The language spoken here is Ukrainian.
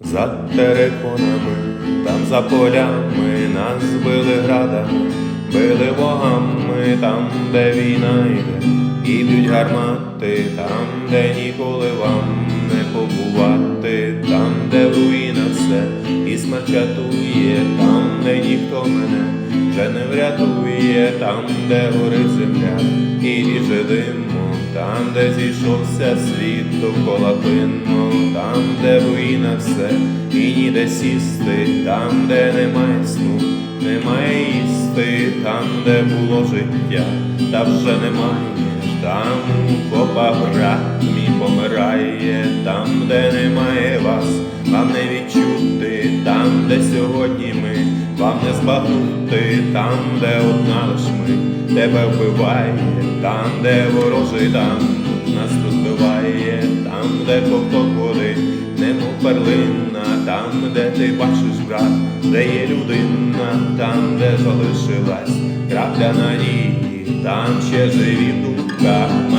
За териконами, там за полями нас били градами, били вогами, там, де війна йде, ідуть гармати, там, де ніколи вам не побувати, там, де в руїнах все і смерть чатує, там, де ніхто мене вже не врятує, там, де горить земля і ріже димом, там, де зійшовся світ довкола пинно, там, де в руїнах все і ніде сісти, там, де немає сну, немає їсти, там, де було життя, та вже немає. Там у копах брат мій помирає, там, де немає вас, вам не відчути, там, де сьогодні ми, вам не збагнути, там, де одна лиш ми тебе вбиває, там, де ворожий там, де ковток немов перлина, там, де ти бачиш брат, де є людина, там, де залишилась крапля надії, там ще живі майбутнє.